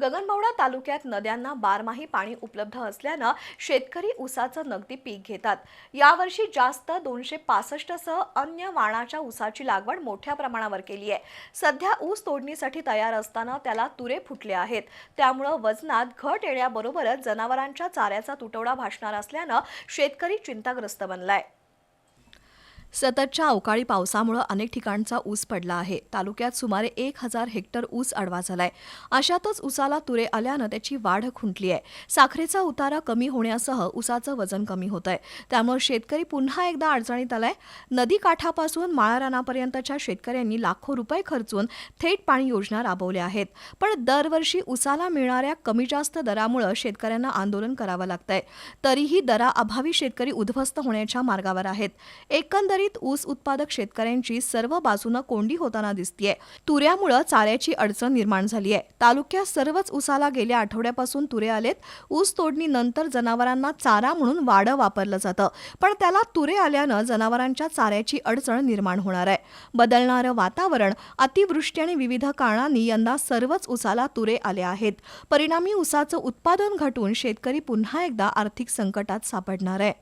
गगनबावडा तालुक्यात नद्यांना बारमाही पाणी उपलब्ध असल्यानं शेतकरी ऊसाचं नगदी पीक घेतात. यावर्षी जास्त दोनशे पासष्टसह अन्य वाणाच्या ऊसाची लागवड मोठ्या प्रमाणावर केली आहे. सध्या ऊस तोडणीसाठी तयार असताना त्याला तुरे फुटले आहेत. त्यामुळं वजनात घट येण्याबरोबरच जनावरांच्या चाऱ्याचा तुटवडा भासणार असल्यानं शेतकरी चिंताग्रस्त बनलाय. सततच्या अवकाळी पावसामुळे अनेक ठिकाणचा ऊस पडला आहे. तालुक्यात सुमारे एक हजार हेक्टर ऊस आडवा झालाय. अशातच ऊसाला तुरे आल्यानं त्याची वाढ खुंटली आहे. साखरेचा उतारा कमी होण्यासह ऊसाचं वजन कमी होत आहे त्यामुळे शेतकरी पुन्हा एकदा अडचणीत आलाय. नदी काठापासून माळरानापर्यंतच्या शेतकऱ्यांनी लाखो रुपये खर्चून थेट पाणी योजना राबवल्या आहेत. पण दरवर्षी ऊसाला मिळणाऱ्या कमी जास्त दरामुळे शेतकऱ्यांना आंदोलन करावं लागतंय. तरीही दराअभावी शेतकरी उद्ध्वस्त होण्याच्या मार्गावर आहेत. एकंदरीत ऊस उत्पादक शेतकऱ्यांची सर्व बाजूनं कोंडी होताना दिसतीये. तुऱ्यामुळं चाऱ्याची अडचण निर्माण झाली आहे तालुक्यात सर्वच ऊसाला गेल्या आठवड्यापासून तुरे आलेत. ऊस तोडणीनंतर जनावरांना चारा म्हणून वाडं वापरलं जातं. पण त्याला तुरे आल्यानं जनावरांच्या चाऱ्याची अडचण निर्माण होणार आहे. बदलणारं वातावरण अतिवृष्टी आणि विविध कारणांनी यंदा सर्वच ऊसाला तुरे आले आहेत. परिणामी ऊसाचं उत्पादन घटून शेतकरी पुन्हा एकदा आर्थिक संकटात सापडणार आहे.